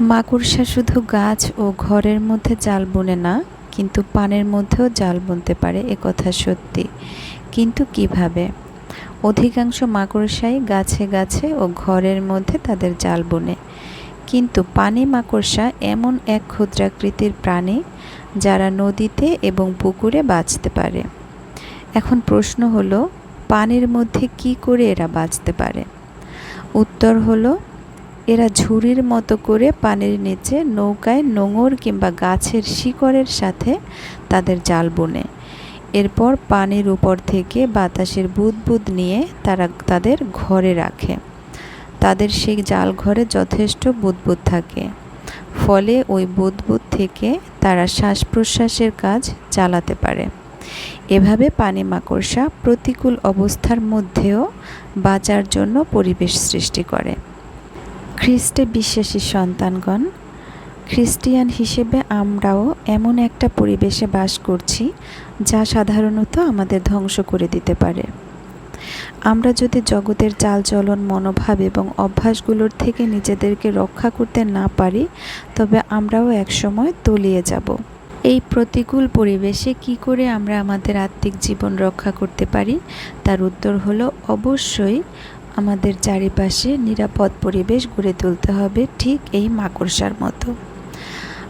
মাকড়সা শুধু গাছ ও ঘরের মধ্যে জাল বুনে না, কিন্তু পানের মধ্যেও জাল বুনতে পারে একথা সত্যি। কিন্তু কীভাবে? অধিকাংশ মাকড়সাই গাছে গাছে ও ঘরের মধ্যে তাদের জাল বুনে। কিন্তু পানি মাকড়সা এমন এক ক্ষুদ্রাকৃতির প্রাণী যারা নদীতে এবং পুকুরে বাঁচতে পারে। এখন প্রশ্ন হলো, পানির মধ্যে কি করে এরা বাঁচতে পারে? উত্তর হলো এরা ঝুড়ির মতো করে পানির নিচে নৌকায় নোঙর কিংবা গাছের শিকড়ের সাথে তাদের জাল বুনে। এরপর পানির উপর থেকে বাতাসের বুদবুদ নিয়ে তারা তাদের ঘরে রাখে। তাদের সেই জাল ঘরে যথেষ্ট বুদবুদ থাকে। ফলে ওই বুদবুদ থেকে তারা শ্বাস প্রশ্বাসের কাজ চালাতে পারে। এভাবে পানি মাকড়সা প্রতিকূল অবস্থার মধ্যেও বাঁচার জন্য পরিবেশ সৃষ্টি করে। খ্রিস্টে বিশ্বাসী সন্তানগণ, খ্রিস্টিয়ান হিসেবে আমরাও এমন একটা পরিবেশে বাস করছি যা সাধারণত আমাদের ধ্বংস করে দিতে পারে। আমরা যদি জগতের চালচলন, মনোভাব এবং অভ্যাসগুলোর থেকে নিজেদেরকে রক্ষা করতে না পারি, তবে আমরাও একসময় তলিয়ে যাব। এই প্রতিকূল পরিবেশে কি করে আমরা আমাদের আত্মিক জীবন রক্ষা করতে পারি? তার উত্তর হলো, অবশ্যই আমাদের চারিপাশে নিরাপদ পরিবেশ গড়ে তুলতে হবে ঠিক এই মাকড়সার মতো।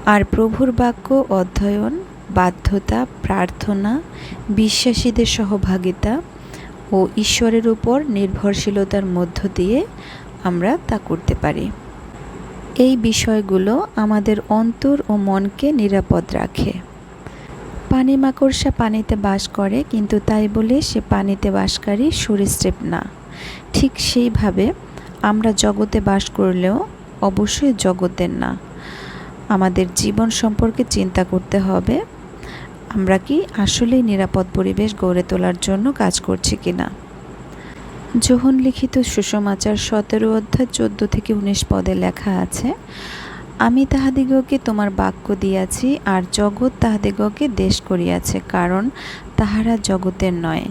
আর প্রভুর বাক্য, অধ্যয়ন, বাধ্যতা, প্রার্থনা, বিশ্বাসীদের সহভাগিতা ও ঈশ্বরের উপর নির্ভরশীলতার মধ্য দিয়ে আমরা তা করতে পারি। এই বিষয়গুলো আমাদের অন্তর ও মনকে নিরাপদ রাখে। পানি মাকড়সা পানিতে বাস করে, কিন্তু তাই বলে সে পানিতে বাসকারী সরীসৃপ না। ঠিক সেইভাবে আমরা জগতে বাস করলেও অবশ্যই জগতের না। আমাদের জীবন সম্পর্কে চিন্তা করতে হবে, আমরা কি আসলেই নিরাপদ পরিবেশ গড়ে তোলার জন্য কাজ করছি কি না যোহন লিখিত সুষমাচার সতেরো অধ্যায় চোদ্দ থেকে উনিশ পদে লেখা আছে, আমি তাহাদিগকে তোমার বাক্য দিয়াছি আর জগৎ তাহাদিগকে দেশ করিয়াছে, কারণ তাহারা জগতের নয়,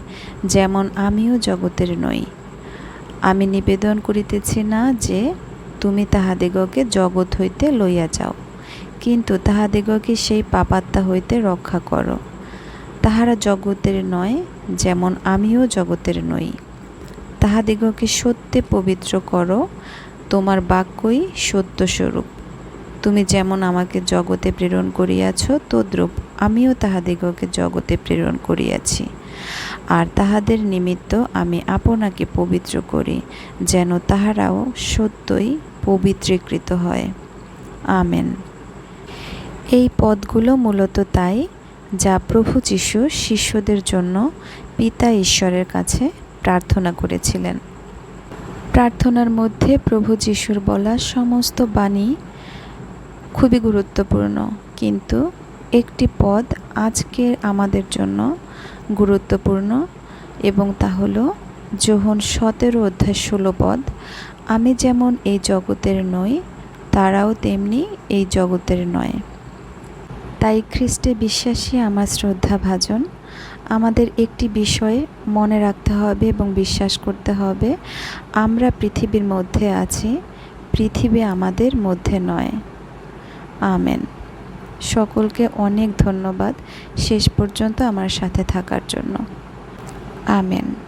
যেমন আমিও জগতের নই। আমি নিবেদন করিতেছি না যে তুমি তাহাদিগকে জগৎ হইতে লইয়া যাও, কিন্তু তাহাদিগকে সেই পাপাত্মা হইতে রক্ষা করো। তাহারা জগতের নয়, যেমন আমিও জগতের নই। তাহাদিগকে সত্যে পবিত্র করো, তোমার বাক্যই সত্যস্বরূপ। তুমি যেমন আমাকে জগতে প্রেরণ করিয়াছ, তদ্রূপ আমিও তাহাদিগকে জগতে প্রেরণ করিয়াছি। আর তাহাদের নিমিত্ত আমি আপনাকে পবিত্র করি, যেন তাহারাও সত্যই পবিত্রীকৃত হয়। আমেন। এই পদগুলো মূলত তাই যা প্রভু যিশু শিষ্যদের জন্য পিতা ঈশ্বরের কাছে প্রার্থনা করেছিলেন। প্রার্থনার মধ্যে প্রভু যিশুর বলা সমস্ত বাণী খুবই গুরুত্বপূর্ণ, কিন্তু একটি পদ আজকের আমাদের জন্য গুরুত্বপূর্ণ এবং তা হলো যোহন সতেরো অধ্যায় ষোলো পদ, আমি যেমন এই জগতের নই, তারাও তেমনি এই জগতের নয়। তাই খ্রিস্টে বিশ্বাসী আমার শ্রদ্ধা ভাজন। আমাদের একটি বিষয়ে মনে রাখতে হবে এবং বিশ্বাস করতে হবে। আমরা পৃথিবীর মধ্যে আছি, পৃথিবী আমাদের মধ্যে নয়। আমেন। সকলকে অনেক ধন্যবাদ। শেষ পর্যন্ত আমার সাথে থাকার জন্য। আমেন।